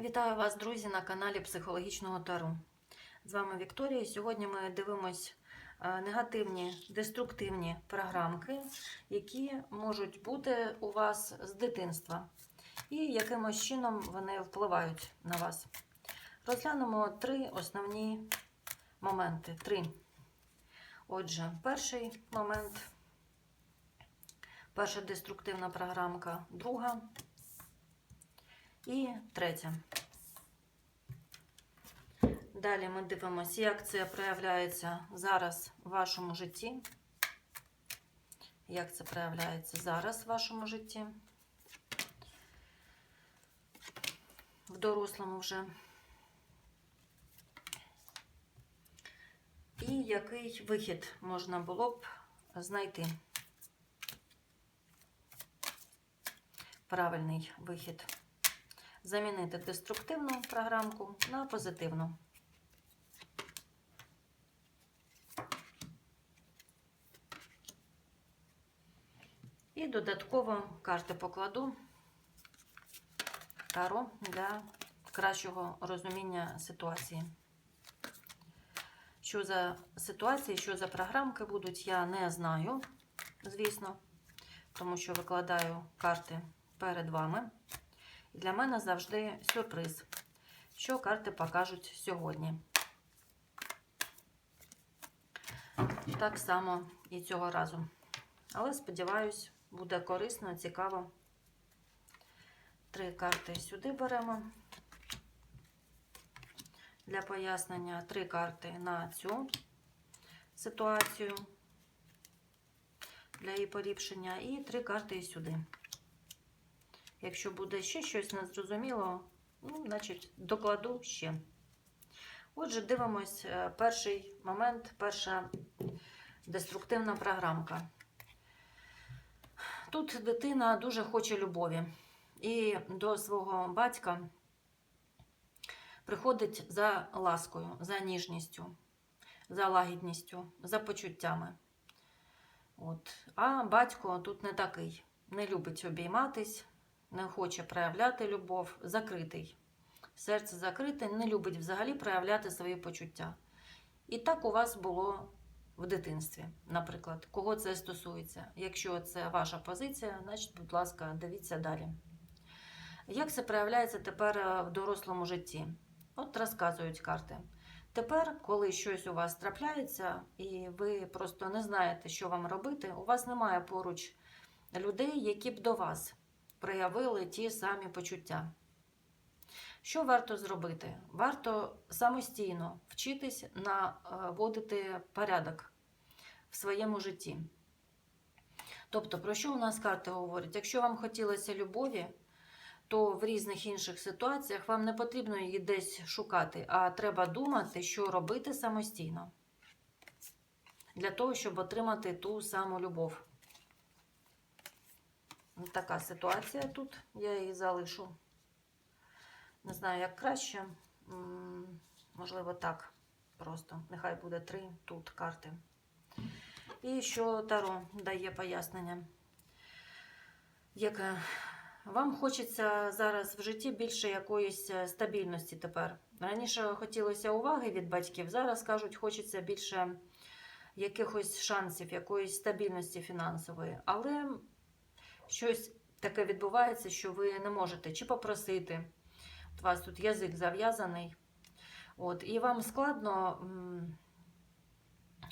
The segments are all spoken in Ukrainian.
Вітаю вас, друзі, на каналі Психологічного Тару. З вами Вікторія. Сьогодні ми дивимось е, негативні, деструктивні програмки, які можуть бути у вас з дитинства, і якимось чином вони впливають на вас. Розглянемо три основні моменти. Три. Отже, перший момент, перша деструктивна програмка, друга. І третє. Далі ми дивимося, як це проявляється зараз в вашому житті. Як це проявляється зараз в вашому житті. В дорослому вже. І який вихід можна було б знайти? Правильний вихід замінити деструктивну програмку на позитивну. І додатково карти покладу таро для кращого розуміння ситуації. Що за ситуації, що за програмки будуть, я не знаю, звісно, тому що викладаю карти перед вами. Для мене завжди сюрприз, що карти покажуть сьогодні. Так само і цього разу. Але сподіваюсь, буде корисно, цікаво. Три карти сюди беремо для пояснення. Три карти на цю ситуацію для її поліпшення, і три карти сюди. Якщо буде ще щось незрозуміло, ну, значить, докладу ще. Отже, дивимось е, перший момент, перша деструктивна програмка. Тут дитина дуже хоче любові. І до свого батька приходить за ласкою, за ніжністю, за лагідністю, за почуттями. От. А батько тут не такий, не любить обійматись не хоче проявляти любов, закритий. Серце закрите, не любить взагалі проявляти свої почуття. І так у вас було в дитинстві, наприклад, кого це стосується. Якщо це ваша позиція, значить, будь ласка, дивіться далі. Як це проявляється тепер е, в дорослому житті? От розказують карти. Тепер, коли щось у вас трапляється, і ви просто не знаєте, що вам робити, у вас немає поруч людей, які б до вас проявили ті самі почуття. Що варто зробити? Варто самостійно вчитись наводити порядок в своєму житті. Тобто, про що у нас карти говорять? Якщо вам хотілося любові, то в різних інших ситуаціях вам не потрібно її десь шукати, а треба думати, що робити самостійно. Для того, щоб отримати ту саму любов. Така ситуація тут, я її залишу. Не знаю, як краще. Можливо, так. Просто. Нехай буде три тут карти. І що Таро дає пояснення. Яке вам хочеться зараз в житті більше якоїсь е, стабільності тепер. Раніше хотілося уваги від батьків, зараз кажуть, хочеться більше якихось шансів, якоїсь стабільності фінансової. Але щось таке відбувається, що ви не можете чи попросити. У вас тут язик зав'язаний. От, І вам складно м,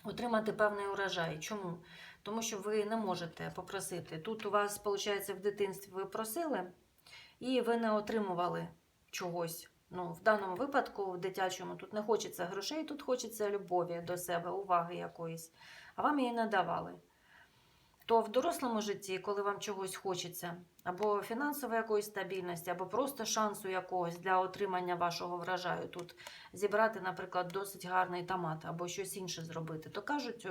отримати певний урожай. Чому? Тому що ви не можете попросити. Тут у вас, виходить, в дитинстві ви просили, і ви не отримували чогось. Ну, В даному випадку, в дитячому, тут не хочеться грошей, тут хочеться любові до себе, уваги якоїсь, а вам її не давали то в дорослому житті, коли вам чогось хочеться, або фінансової якоїсь стабільності, або просто шансу якогось для отримання вашого врожаю, тут зібрати, наприклад, досить гарний томат, або щось інше зробити, то кажуть,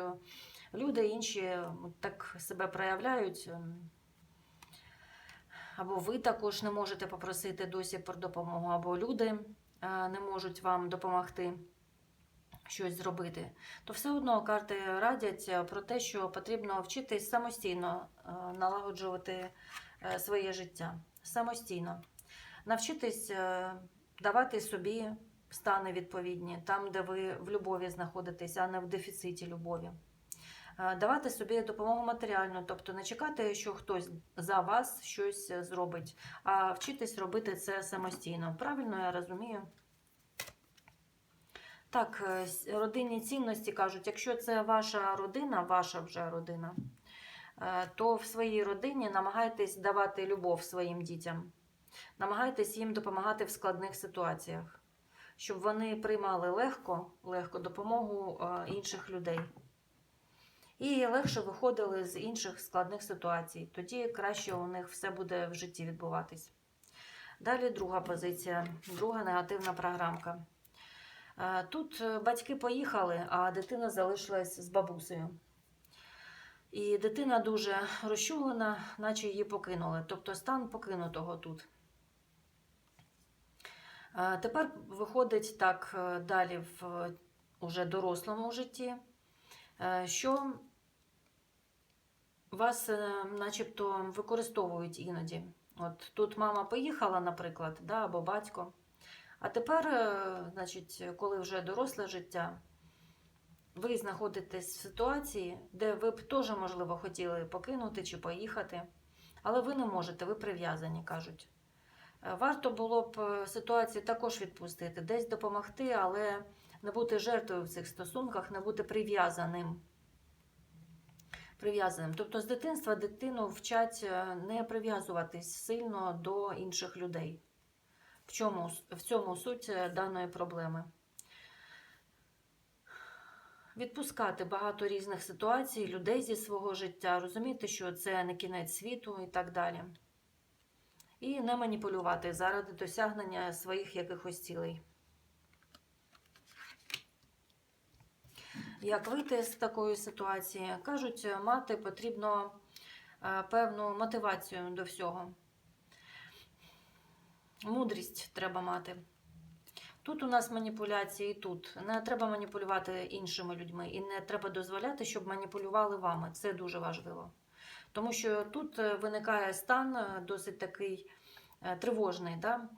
люди інші так себе проявляють. Або ви також не можете попросити досі про допомогу, або люди не можуть вам допомогти щось зробити, то все одно карти радять е, про те, що потрібно вчитись самостійно е, налагоджувати е, своє життя. Самостійно. Навчитись давати собі стани відповідні, там, де ви в любові знаходитесь, а не в дефіциті любові. Давати собі допомогу матеріальну, тобто не чекати, що хтось за вас щось зробить, а вчитись робити це самостійно. Правильно я розумію? Так, е, родинні цінності кажуть, якщо це ваша родина, ваша вже родина, е, то в своїй родині намагайтесь давати любов своїм дітям, намагайтесь їм допомагати в складних ситуаціях, щоб вони приймали легко, легко допомогу е, інших людей. І легше виходили з інших складних ситуацій. Тоді краще у них все буде в житті відбуватись. Далі друга позиція, друга негативна програмка. Тут е, батьки поїхали, а дитина залишилась з бабусею. І дитина дуже розчулена, наче її покинули. Тобто стан покинутого тут. Тепер виходить так е, далі в уже дорослому житті, е, що вас начебто використовують іноді. От тут мама поїхала, наприклад, да, або батько. А тепер, е, значить, коли вже доросле життя, ви знаходитесь в ситуації, де ви б теж, можливо, хотіли покинути чи поїхати, але ви не можете, ви прив'язані, кажуть. Е, Варто було б е, ситуацію також відпустити, десь допомогти, але не бути жертвою в цих стосунках, не бути прив'язаним. Прив'язаним. Тобто з дитинства дитину вчать не прив'язуватись сильно до інших людей. В чому в цьому суть е, даної проблеми? Відпускати багато різних ситуацій, людей зі свого життя, розуміти, що це не кінець світу і так далі. І не маніпулювати заради досягнення своїх якихось цілей. Як вийти з такої ситуації? Кажуть, мати потрібно е, певну мотивацію до всього. Мудрість треба мати. Тут у нас маніпуляції, тут не треба маніпулювати іншими людьми, і не треба дозволяти, щоб маніпулювали вами. Це дуже важливо. Тому що тут е, виникає стан е, досить такий е, тривожний. Да?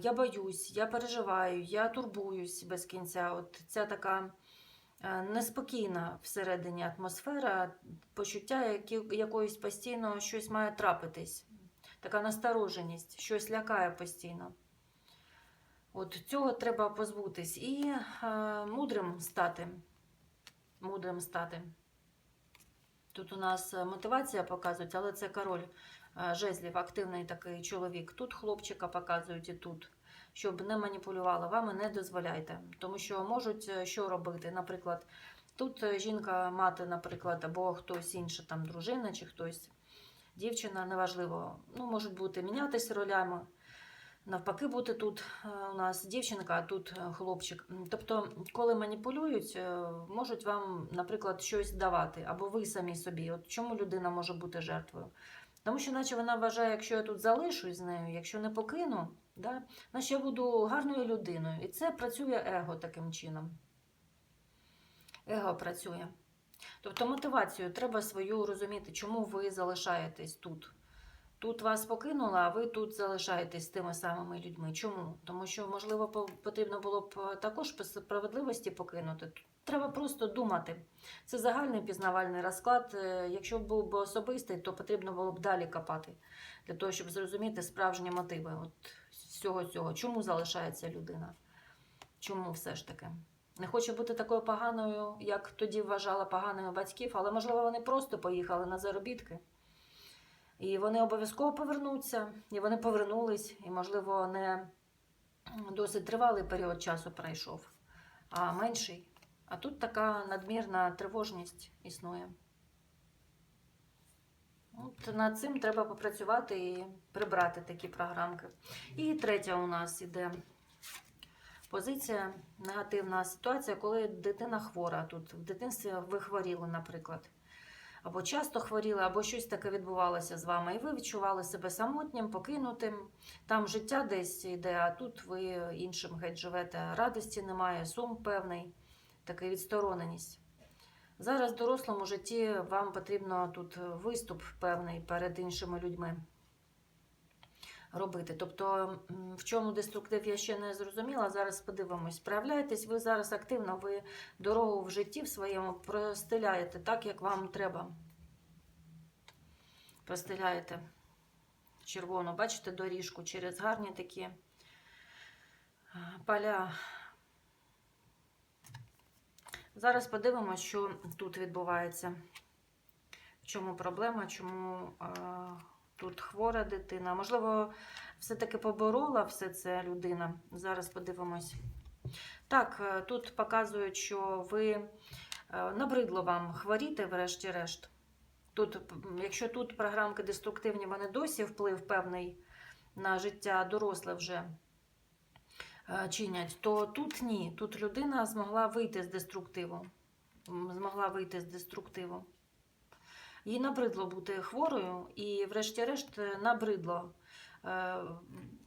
Я боюсь, я переживаю, я турбуюсь без кінця. От ця така неспокійна всередині атмосфера, почуття якоїсь постійно щось має трапитись. Така настороженість, щось лякає постійно. От цього треба позбутись і е, мудрим стати. Мудрим стати. Тут у нас е, мотивація показують, але це король е, жезлів, активний такий чоловік. Тут хлопчика показують і тут. Щоб не маніпулювали вами, не дозволяйте. Тому що можуть е, що робити. Наприклад, тут е, жінка, мати, наприклад, або хтось інший, там дружина чи хтось, дівчина, неважливо. Ну, можуть бути мінятися ролями. Навпаки, бути тут е, у нас дівчинка, а тут е, хлопчик. Тобто, коли маніпулюють, е, можуть вам, наприклад, щось давати, або ви самі собі. От чому людина може бути жертвою? Тому що, наче вона вважає, якщо я тут залишусь з нею, якщо не покину, да, значить я буду гарною людиною. І це працює его таким чином. Его працює. Тобто мотивацію треба свою розуміти, чому ви залишаєтесь тут. Тут вас покинули, а ви тут залишаєтесь з тими самими людьми. Чому? Тому що, можливо, потрібно було б е, також по справедливості покинути. Треба просто думати. Це загальний пізнавальний розклад. Е, Якщо був би особистий, то потрібно було б далі копати для того, щоб зрозуміти справжні мотиви от всього цього. Чому залишається людина? Чому все ж таки? Не хоче бути такою поганою, як тоді вважала поганою батьків, але можливо вони просто поїхали на заробітки. І вони обов'язково повернуться, і вони повернулись, і, можливо, не досить тривалий період часу пройшов, а менший. А тут така надмірна тривожність існує. От над цим треба попрацювати і прибрати такі програмки. І третя у нас іде позиція, негативна ситуація, коли дитина хвора. Тут в дитинстві ви хворіли, наприклад. Або часто хворіли, або щось таке відбувалося з вами, і ви відчували себе самотнім, покинутим. Там життя десь йде, а тут ви іншим геть живете. Радості немає, сум певний, така відстороненість. Зараз в дорослому житті вам потрібно тут виступ певний перед іншими людьми. Робити. Тобто, в чому деструктив, я ще не зрозуміла. Зараз подивимось. Справляєтесь, ви зараз активно, ви дорогу в житті в своєму простеляєте так, як вам треба. Простеляєте червону, бачите, доріжку через гарні такі поля. Зараз подивимося, що тут відбувається. В чому проблема, чому тут хвора дитина. Можливо, все-таки поборола все це людина. Зараз подивимось. Так, е, тут показують, що ви е, набридло вам хворіти, врешті-решт. Тут, якщо тут програмки деструктивні, вони досі вплив певний на життя доросле вже е, чинять, то тут ні. Тут людина змогла вийти з деструктиву. Змогла вийти з деструктиву. Їй набридло бути хворою, і, врешті-решт, набридло е,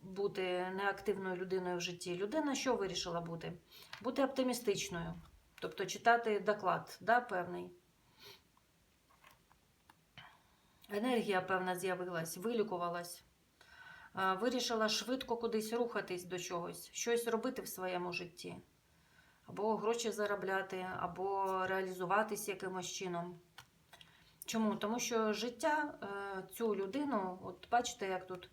бути неактивною людиною в житті. Людина що вирішила бути? Бути оптимістичною, тобто читати доклад, да, певний. Енергія, певна, з'явилась, вилікувалась. Е, Вирішила швидко кудись рухатись до чогось, щось робити в своєму житті. Або гроші заробляти, або реалізуватись якимось чином. Чому? Тому що життя е, цю людину, от бачите, як тут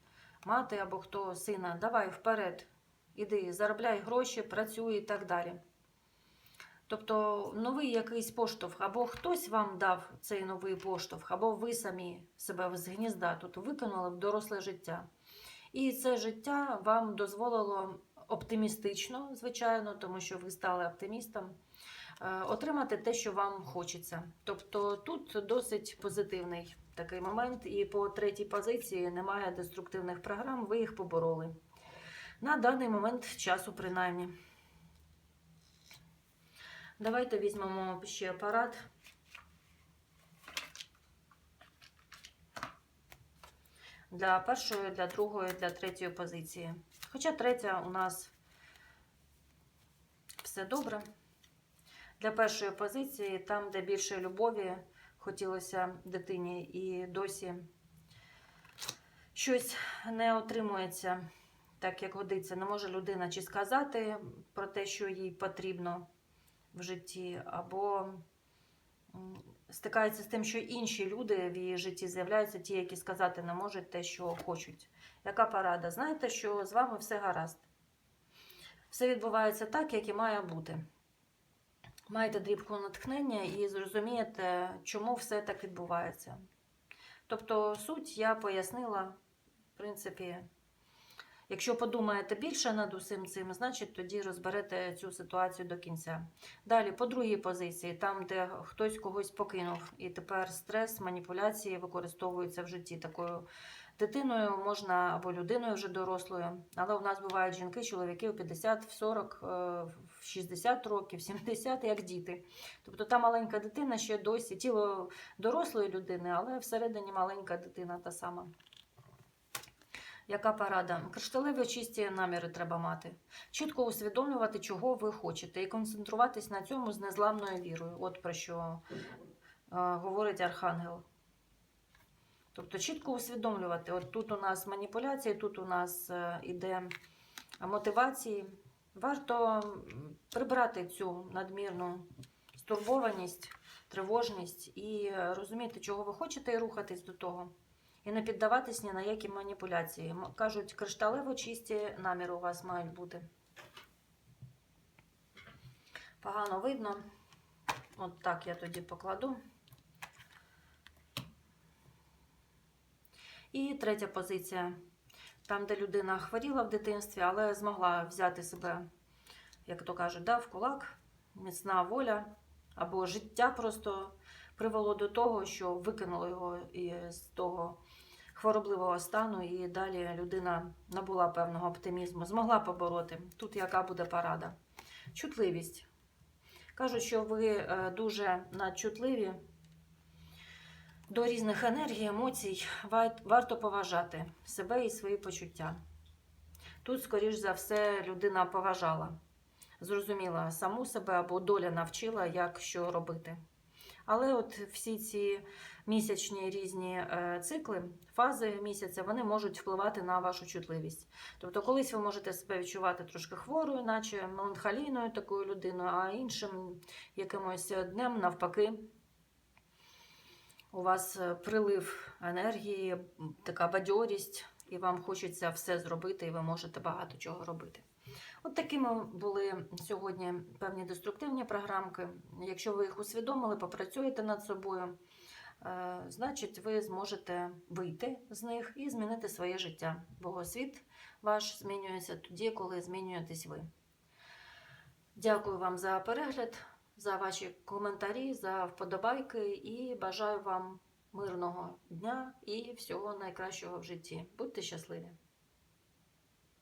мати або хто сина, давай вперед, іди, заробляй гроші, працюй і так далі. Тобто новий якийсь поштовх, або хтось вам дав цей новий поштовх, або ви самі себе з гнізда тут виконали в доросле життя. І це життя вам дозволило оптимістично, звичайно, тому що ви стали оптимістом, е, отримати те, що вам хочеться. Тобто тут досить позитивний такий момент, і по третій позиції немає деструктивних програм, ви їх побороли. На даний момент часу, принаймні. Давайте візьмемо ще апарат. Для першої, для другої, для третьої позиції. Хоча третя у нас все добре. Для першої позиції, там, де більше любові хотілося дитині, і досі щось не отримується так, як годиться. Не може людина чи сказати про те, що їй потрібно в житті, або стикається з тим, що інші люди в її житті з'являються, ті, які сказати не можуть те, що хочуть. Яка порада? Знаєте, що з вами все гаразд. Все відбувається так, як і має бути. Маєте дрібку натхнення і зрозумієте, чому все так відбувається. Тобто, суть я пояснила, в принципі, якщо подумаєте більше над усім цим, значить тоді розберете цю ситуацію до кінця. Далі, по другій позиції, там, де хтось когось покинув, і тепер стрес, маніпуляції використовуються в житті такою дитиною, можна або людиною вже дорослою. Але у нас бувають жінки, чоловіки в 50, в 40, е, в 60 років, 70, як діти. Тобто та маленька дитина ще досі тіло дорослої людини, але всередині маленька дитина та сама. Яка порада? Кришталеві чисті наміри треба мати. Чітко усвідомлювати, чого ви хочете, і концентруватись на цьому з незламною вірою. От про що е, говорить Архангел. Тобто чітко усвідомлювати, от тут у нас маніпуляції, тут у нас е, іде мотивації. Варто прибрати цю надмірну стурбованість, тривожність і розуміти, чого ви хочете, і рухатись до того. І не піддаватись ні на які маніпуляції. Кажуть, кришталево чисті наміри у вас мають бути. Погано видно. От так я тоді покладу. І третя позиція. Там, де людина хворіла в дитинстві, але змогла взяти себе, як то кажуть, да, в кулак, міцна воля або життя просто привело до того, що викинуло його із того хворобливого стану, і далі людина набула певного оптимізму, змогла побороти. Тут яка буде порада? Чутливість. Кажуть, що ви е, дуже надчутливі до різних енергій, емоцій. Варто поважати себе і свої почуття. Тут, скоріш за все, людина поважала, зрозуміла саму себе або доля навчила, як що робити. Але от всі ці місячні різні е, цикли, фази місяця, вони можуть впливати на вашу чутливість. Тобто, колись ви можете себе відчувати трошки хворою, наче меланхолійною такою людиною, а іншим якимось днем навпаки. У вас е, прилив енергії, така бадьорість, і вам хочеться все зробити, і ви можете багато чого робити. От такими були сьогодні певні деструктивні програмки. Якщо ви їх усвідомили, попрацюєте над собою, е, значить ви зможете вийти з них і змінити своє життя. Бо світ ваш змінюється тоді, коли змінюєтесь ви. Дякую вам за перегляд, за ваші коментарі, за вподобайки і бажаю вам мирного дня і всього найкращого в житті. Будьте щасливі!